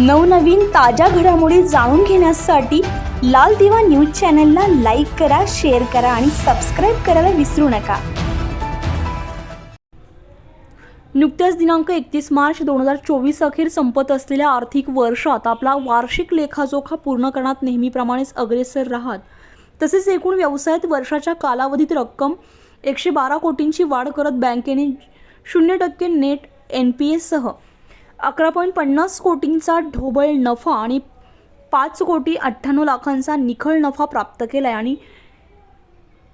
नवनवीन ताज्या घडामोडी जाणून घेण्यासाठी लाल दिवा न्यूज चॅनलला लाईक करा शेअर करा आणि सबस्क्राईब करायला विसरू नका. नुकत्याच दिनांक एकतीस मार्च दोन हजार चोवीस अखेर संपत असलेल्या आर्थिक वर्षात आपला वार्षिक लेखाजोखा पूर्ण करण्यात नेहमीप्रमाणेच अग्रेसर राहत. तसेच एकूण व्यवसायात वर्षाच्या कालावधीत रक्कम एकशे बारा कोटींची वाढ करत बँकेने शून्य टक्के नेट एन पी एससह अकरा पॉईंट पन्नास कोटींचा ढोबळ नफा आणि पाच कोटी अठ्ठ्याण्णव लाखांचा निखळ नफा प्राप्त केला आहे आणि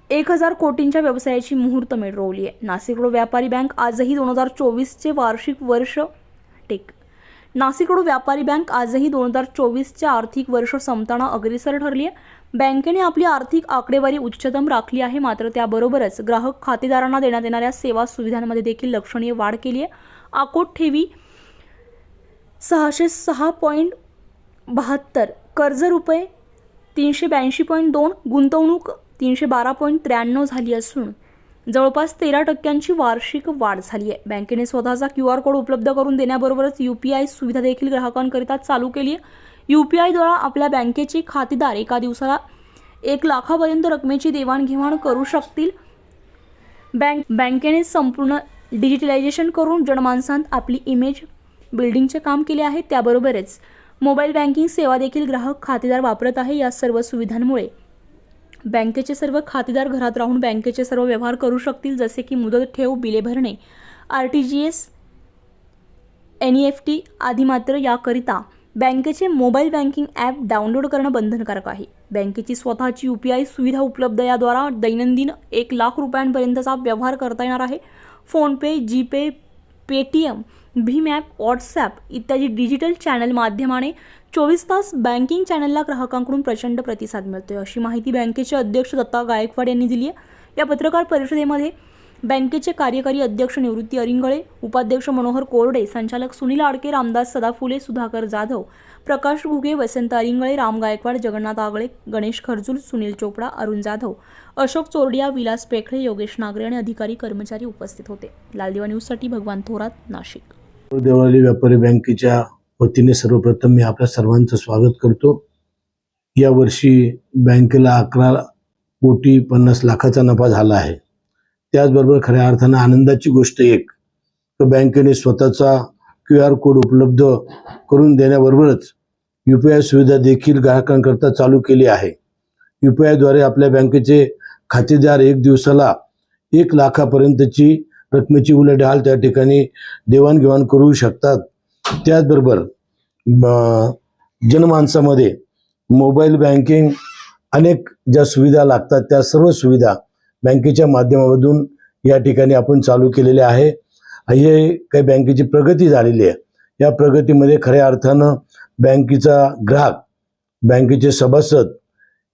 एक हजार कोटींच्या व्यवसायाची मुहूर्तमेढ रोवली आहे. नाशिक रोड व्यापारी बँक आजही दोन हजार चोवीसचे वार्षिक वर्ष टेक. नाशिक रोड व्यापारी बँक आजही दोन हजार चोवीसचे आर्थिक वर्ष संपताना अग्रेसर ठरली आहे. बँकेने आपली आर्थिक आकडेवारी उच्चतम राखली आहे मात्र त्याबरोबरच ग्राहक खातेदारांना देण्यात येणाऱ्या सेवा सुविधांमध्ये देखील लक्षणीय वाढ केली आहे. आकोट ठेवी सहाशे सहा पॉईंट बहात्तर कर्ज रुपये तीनशे ब्याऐंशी पॉईंट दोन गुंतवणूक तीनशे बारा पॉईंट त्र्याण्णव झाली असून जवळपास तेरा टक्क्यांची वार्षिक वाढ झाली आहे. बँकेने स्वतःचा क्यू आर कोड उपलब्ध करून देण्याबरोबरच यू पी आय सुविधा देखील ग्राहकांकरिता चालू केली आहे. यू पी आयद्वारा आपल्या बँकेचे खातेदार एका दिवसाला एक लाखापर्यंत रकमेची देवाणघेवाण करू शकतील? बँक बँकेने संपूर्ण डिजिटलायझेशन करून जनमानसांत आपली इमेज बिल्डिंगचे काम केले आहे त्याबरोबरच मोबाईल बँकिंग सेवा देखील ग्राहक खातेदार वापरत आहे या सर्व सुविधांमुळे. बँकेचे सर्व खातेदार घरात राहून बँकेचे सर्व व्यवहार करू शकतील जसे की मुदत ठेव बिले भरणे R T G S N E F T आदी मात्र याकरिता बँकेचे मोबाईल बँकिंग ॲप डाउनलोड करणं बंधनकारक आहे. बँकेची स्वतःची यू पी आय सुविधा उपलब्ध याद्वारा दैनंदिन एक लाख रुपयांपर्यंतचा व्यवहार करता येणार आहे. फोनपे जीपे पेटीएम भीम ॲप व्हॉट्सॲप इत्यादी डिजिटल चॅनल माध्यमाने चोवीस तास बँकिंग चॅनलला ग्राहकांकडून प्रचंड प्रतिसाद मिळतो आहे अशी माहिती बँकेचे अध्यक्ष दत्ता गायकवाड यांनी दिली आहे या पत्रकार परिषदेमध्ये बँकेचे कार्यकारी अध्यक्ष निवृत्ती अरिंगळे उपाध्यक्ष मनोहर कोरडे संचालक सुनील आडके रामदास सदाफुले सुधाकर जाधव प्रकाश घुगे वसंत अरिंगळे राम गायकवाड जगन्नाथ आगळे गणेश खर्जूल सुनील चोपडा अरुण जाधव अशोक चोरडिया विलास पेखळे योगेश नागरे आणि अधिकारी कर्मचारी उपस्थित होते. लालदिवा न्यूजसाठी भगवान थोरात नाशिक. देवळाली व्यापारी बँकेच्या वतीने सर्वप्रथम मी आपल्या सर्वांचं स्वागत करतो. यावर्षी बँकेला अकरा कोटी पन्नास लाखाचा नफा झाला आहे. त्याचबरोबर खऱ्या अर्थानं आनंदाची गोष्ट एक तर बँकेने स्वतःचा क्यू आर कोड उपलब्ध करून देण्याबरोबरच यू पी आय सुविधा देखील ग्राहकांकरता चालू केली आहे. यू पी आयद्वारे आपल्या बँकेचे खातेदार एक दिवसाला एक लाखापर्यंतची रकमेची उलाढाल त्या ठिकाणी देवाणघेवाण करू शकतात. त्याचबरोबर जनमानसामध्ये मोबाईल बँकिंग अनेक ज्या सुविधा लागतात त्या सर्व सुविधा बँकेच्या माध्यमामधून या ठिकाणी आपण चालू केलेले आहे. हे काही बँकेची प्रगती झालेली आहे. या प्रगतीमध्ये खऱ्या अर्थानं बँकेचा ग्राहक बँकेचे सभासद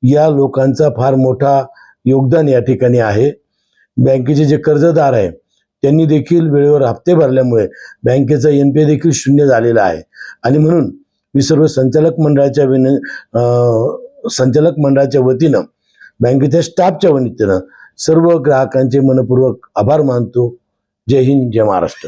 या लोकांचा फार मोठा योगदान या ठिकाणी आहे. बँकेचे जे कर्जदार आहे त्यांनी देखील वेळेवर हप्ते भरल्यामुळे बँकेचा एन पी देखील शून्य झालेला आहे. आणि म्हणून मी सर्व संचालक मंडळाच्या विन संचालक मंडळाच्या वतीनं बँकेच्या स्टाफच्या वतीनं सर्व ग्राहकांचे मनपूर्वक आभार मानतो. जय हिंद जय महाराष्ट्र.